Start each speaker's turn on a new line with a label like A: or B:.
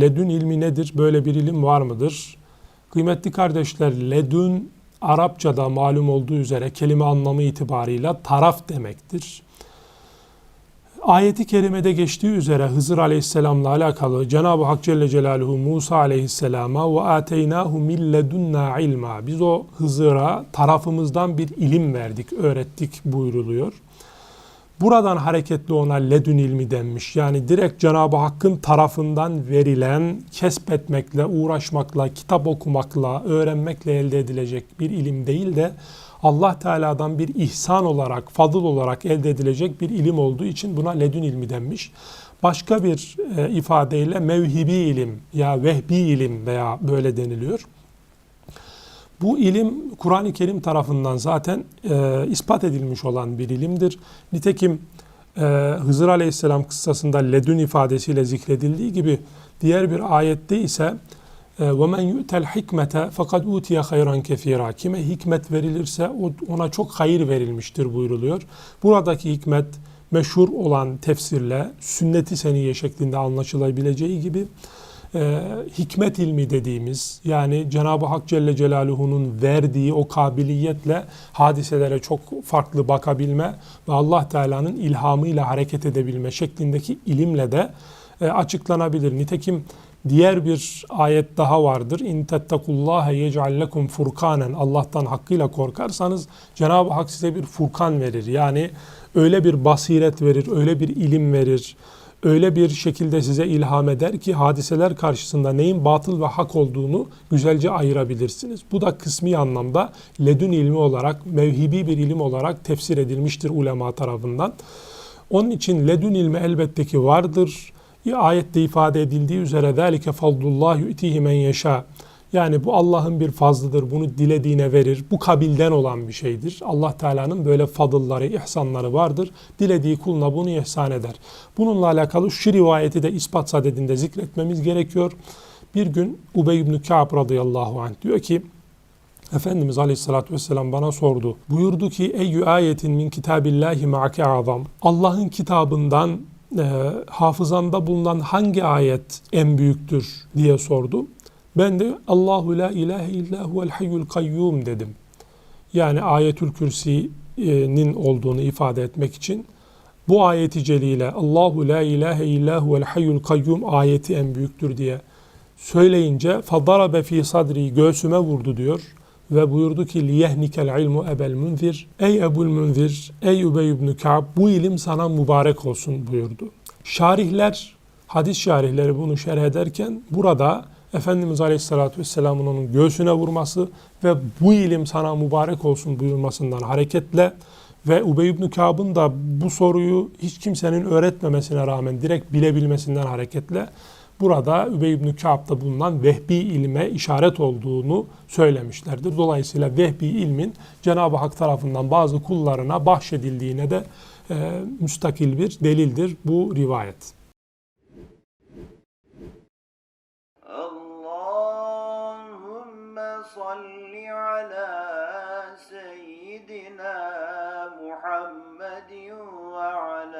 A: Ledün ilmi nedir? Böyle bir ilim var mıdır? Kıymetli kardeşler, ledün Arapçada malum olduğu üzere kelime anlamı itibarıyla taraf demektir. Ayeti kerimede geçtiği üzere Hızır Aleyhisselam'la alakalı Cenab-ı Hak Celle Celaluhu Musa Aleyhisselam'a ve ateynahu min ledunna ilma. Biz o Hızır'a tarafımızdan bir ilim verdik, öğrettik buyruluyor. Buradan hareketli ona ledün ilmi denmiş. Yani direkt Cenab-ı Hakk'ın tarafından verilen, kesbetmekle, uğraşmakla, kitap okumakla, öğrenmekle elde edilecek bir ilim değil de Allah Teala'dan bir ihsan olarak, fadıl olarak elde edilecek bir ilim olduğu için buna ledün ilmi denmiş. Başka bir e, ifadeyle mevhibi ilim ya vehbi ilim veya böyle deniliyor. Bu ilim Kur'an-ı Kerim tarafından zaten e, ispat edilmiş olan bir ilimdir. Nitekim e, Hızır Aleyhisselam kıssasında ledün ifadesiyle zikredildiği gibi diğer bir ayette ise وَمَنْ يُؤْتَ الْحِكْمَةَ fakat utiye hayran kefira. Kime hikmet verilirse ona çok hayır verilmiştir buyruluyor. Buradaki hikmet meşhur olan tefsirle sünneti seniye şeklinde anlaşılabileceği gibi e, hikmet ilmi dediğimiz yani Cenab-ı Hak Celle Celaluhu'nun verdiği o kabiliyetle hadiselere çok farklı bakabilme ve Allah Teala'nın ilhamıyla hareket edebilme şeklindeki ilimle de e, açıklanabilir. Nitekim diğer bir ayet daha vardır. İn tettekullaha yec'al lekum furkanen. Allah'tan hakkıyla korkarsanız Cenab-ı Hak size bir furkan verir. Yani öyle bir basiret verir, öyle bir ilim verir öyle bir şekilde size ilham eder ki hadiseler karşısında neyin batıl ve hak olduğunu güzelce ayırabilirsiniz. Bu da kısmi anlamda ledün ilmi olarak, mevhibi bir ilim olarak tefsir edilmiştir ulema tarafından. Onun için ledün ilmi elbette ki vardır. Ayette ifade edildiği üzere ذَٰلِكَ فَضْلُ اللّٰهِ يُؤْتِهِ مَنْ يَشَاءُ yani bu Allah'ın bir fazlıdır. Bunu dilediğine verir. Bu kabilden olan bir şeydir. Allah Teala'nın böyle fadılları, ihsanları vardır. Dilediği kuluna bunu ihsan eder. Bununla alakalı şu rivayeti de ispat sadedinde zikretmemiz gerekiyor. Bir gün Ubey ibn Ka'b radıyallahu anh diyor ki Efendimiz Aleyhisselatü Vesselam bana sordu. Buyurdu ki Eyyü ayetin min kitabillahi ma'ake azam. Allah'ın kitabından e, hafızanda bulunan hangi ayet en büyüktür diye sordu. Ben de Allahu la ilahe illa huvel hayyul kayyum dedim. Yani ayetül kürsi'nin olduğunu ifade etmek için bu ayeti celile Allahu la ilahe illa huvel hayyul kayyum ayeti en büyüktür diye söyleyince fadarabe fi sadri göğsüme vurdu diyor ve buyurdu ki liyehnikel ilmu ebel münzir ey ebul münzir ey Übey ibn Ka'b bu ilim sana mübarek olsun buyurdu. Şarihler hadis şarihleri bunu şerh ederken burada Efendimiz Aleyhisselatü Vesselam'ın onun göğsüne vurması ve bu ilim sana mübarek olsun buyurmasından hareketle ve Ubey ibn Kâb'ın da bu soruyu hiç kimsenin öğretmemesine rağmen direkt bilebilmesinden hareketle burada Übey ibn Kâb'da bulunan vehbi ilme işaret olduğunu söylemişlerdir. Dolayısıyla vehbi ilmin Cenab-ı Hak tarafından bazı kullarına bahşedildiğine de e, müstakil bir delildir bu rivayet.
B: صل على سيدنا محمد وعلى